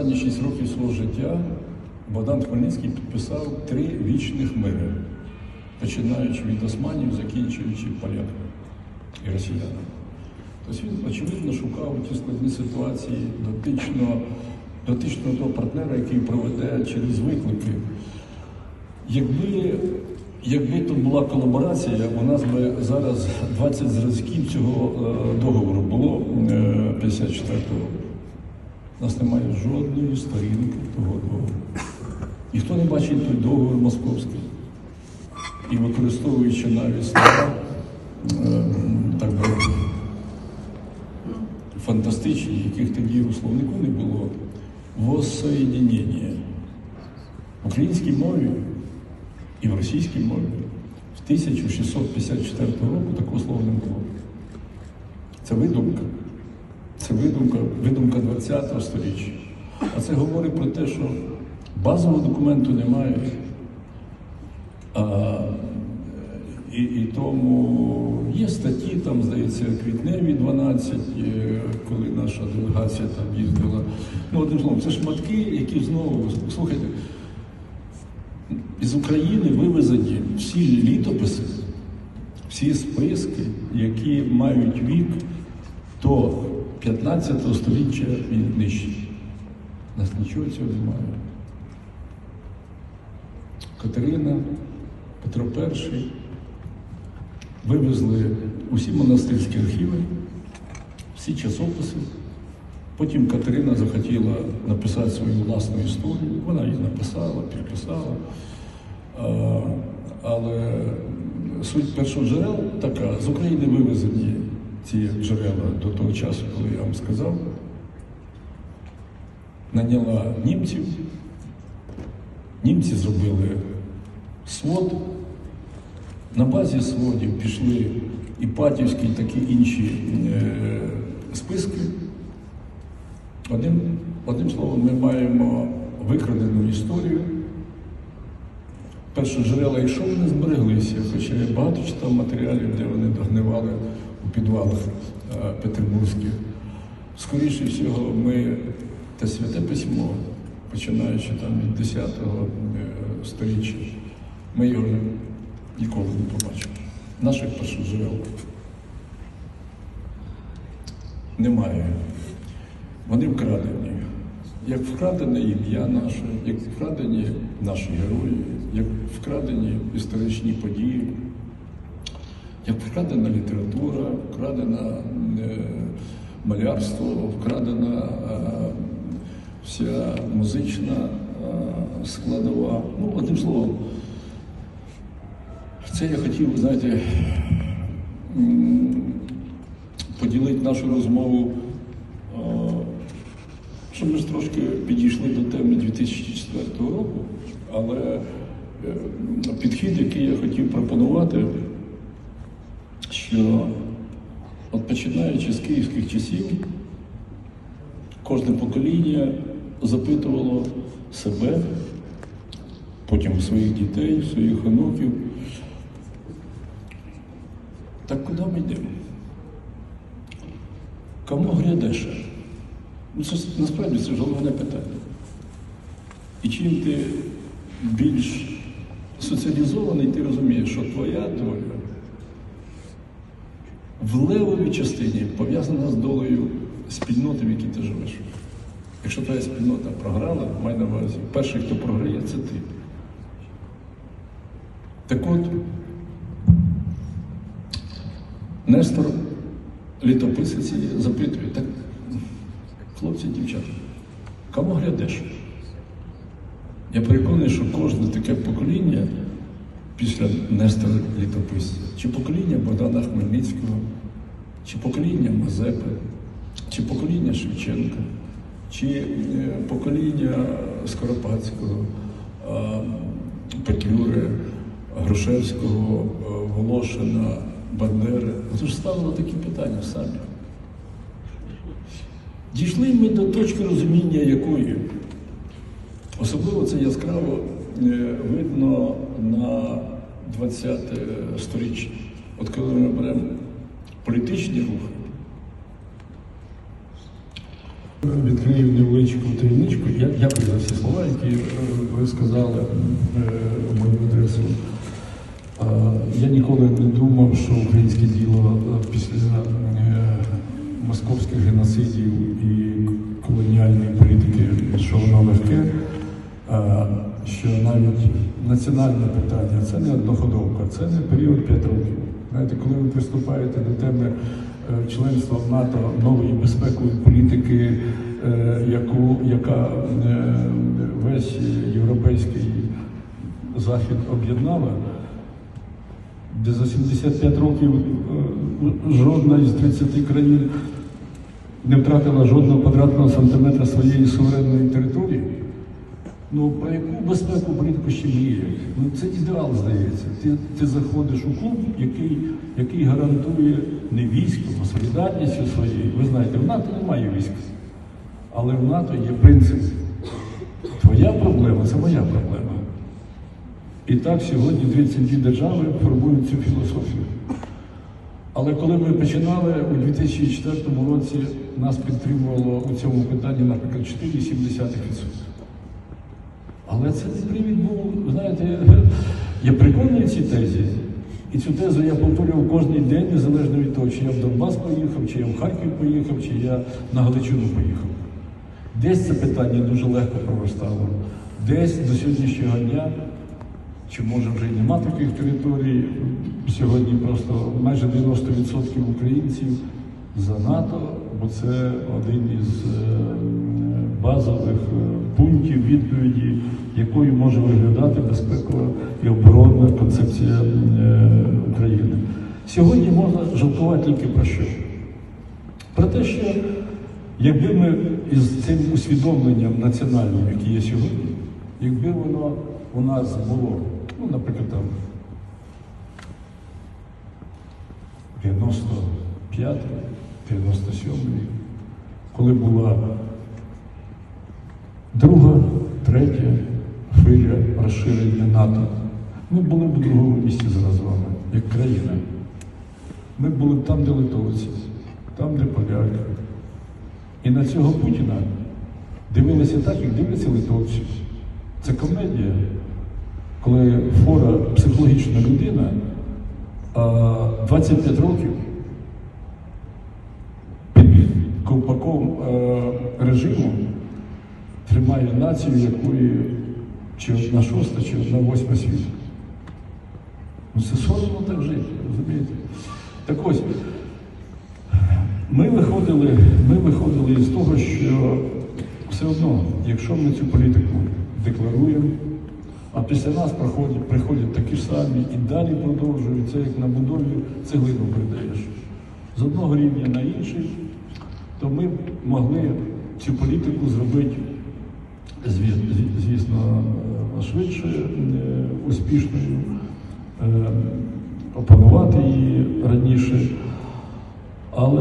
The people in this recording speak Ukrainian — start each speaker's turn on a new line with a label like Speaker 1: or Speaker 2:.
Speaker 1: останні 6 років свого життя Богдан Хмельницький підписав три вічних мири, починаючи від османів, закінчуючи поляками і росіянами. Тобто він, очевидно, шукав ті складні ситуації дотично, дотично того партнера, який проведе через виклики. Якби, якби то була колаборація, у нас би зараз 20 зразків цього е, договору було е, 54-го року. У нас немає жодної сторінки того договору. Ніхто не бачить той договор московський. І використовуючи навіть слова, е, так би фантастичні, яких тоді у словнику не було, воссоєдінення. В українській мові і в російській мові в 1654 року такого слова не було. Це видумка. Це видумка, видумка 20-го сторіччя. А це говорить про те, що базового документу немає. А, і, і тому є статті, там, здається, квітневі 12, е, коли наша делегація там їздила. Ну, одним словом, це шматки, які знову, слухайте, з України вивезені всі літописи, всі списки, які мають вік до 15 століття нижче. У нас нічого цього немає. Катерина, Петро І вивезли усі монастирські архіви, всі часописи. Потім Катерина захотіла написати свою власну історію. Вона її написала, підписала. Але суть першоджерел така, з України вивезені ці джерела до того часу, коли я вам сказав, наняла німців. Німці зробили свод. На базі сводів пішли Іпатівські, такі інші е, списки. Одним, одним словом, ми маємо викрадену історію. Перші джерела, якщо вони збереглися, хоча я багато читав матеріалів, де вони догнивали підвалах е, петербурзьких. Скоріше всього, ми те святе письмо, починаючи там від 10-го е, сторіччя, ми його ніколи не побачимо. Наших джерел немає. Вони вкрадені. Як вкрадене ім'я наше, як вкрадені наші герої, як вкрадені історичні події, як вкрадена література, вкрадена е, малярство, вкрадена е, вся музична е, складова. Ну, одним словом, це я хотів, знаєте, поділити нашу розмову, щоб ми ж трошки підійшли до теми 2004 року, але підхід, який я хотів пропонувати, що от починаючи з київських часів, кожне покоління запитувало себе, потім своїх дітей, своїх онуків. Так куди ми йдемо? Кому грядеше? Ну, це насправді це головне питання. І чим ти більш соціалізований, ти розумієш, що твоя доля в левовій частині пов'язана з долею спільноти, в якій ти живеш. Якщо твоя спільнота програла, май на увазі, перший, хто програє, це ти. Так от, Нестор літописець запитує, так, хлопці, дівчата, кому глядеш? Я переконаний, що кожне таке покоління після Нестора літописця, чи покоління Богдана Хмельницького, чи покоління Мазепи, чи покоління Шевченка, чи е, покоління Скоропадського, е, Петлюри, Грушевського, е, Волошина, Бандери. Це ж ставило такі питання самі. Дійшли ми до точки розуміння якої. Особливо це яскраво видно на 20 сторіччя. От коли ми беремо політичні рухи, Відкрию невеличку таємничку. Я дякую за всі слова, які е, ви сказали е, мою адресу. Е, Я ніколи не думав, що українське діло е, після е, московських геноцидів і колоніальної політики, що воно легке, е, що навіть національне питання це не одноходовка, це не період 5 років. Знаєте, коли ви приступаєте до теми е, членства в НАТО нової безпекової політики, е, яку, яка е, весь європейський захід об'єднала, де за 75 років жодна із 30 країн не втратила жодного квадратного сантиметра своєї суверенної території. Ну, про яку безпеку політику ще мріє? Ну це ідеал, здається. Ти, ти заходиш у клуб, який, який гарантує не військом, а солідарністю своєю. Ви знаєте, в НАТО немає війська, але в НАТО є принцип. Твоя проблема це моя проблема. І так сьогодні 32 держави формують цю філософію. Але коли ми починали у 2004 році, нас підтримувало у цьому питанні, наприклад, 4,7%. Але це привід був, знаєте, я в цій тезі. І цю тезу я повторював кожен день, незалежно від того, чи я в Донбас поїхав, чи я в Харків поїхав, чи я на Галичину поїхав. Десь це питання дуже легко проростало, десь до сьогоднішнього дня, чи може вже й нема таких територій, сьогодні просто майже 90% українців за НАТО, бо це один із е, базових е, пунктів відповіді, якою може виглядати безпекова і оборонна концепція е, України. Сьогодні можна жалкувати тільки про що? Про те, що якби ми із цим усвідомленням національним, яке є сьогодні, якби воно у нас було, ну, наприклад, там 95 97 рік, коли була друга, третя хвиля розширення НАТО, ми були б у другому місці зараз з вами, як країна. Ми були б там, де литовці, там, де поляки. І на цього Путіна дивилися так, як дивляться литовці. Це комедія, коли фора психологічна людина 25 років під ковпаком е, режиму тримає націю, якої чи одна шоста, чи одна восьма світу. Ну це соромно так жити, розумієте? Так ось, ми виходили, ми виходили із того, що все одно, якщо ми цю політику декларуємо, а після нас проходять, приходять такі ж самі і далі продовжують, це як на будові цеглину передаєш з одного рівня на інший, то ми могли цю політику зробити, звісно, е, швидше, е, успішною, е, опанувати її раніше. Але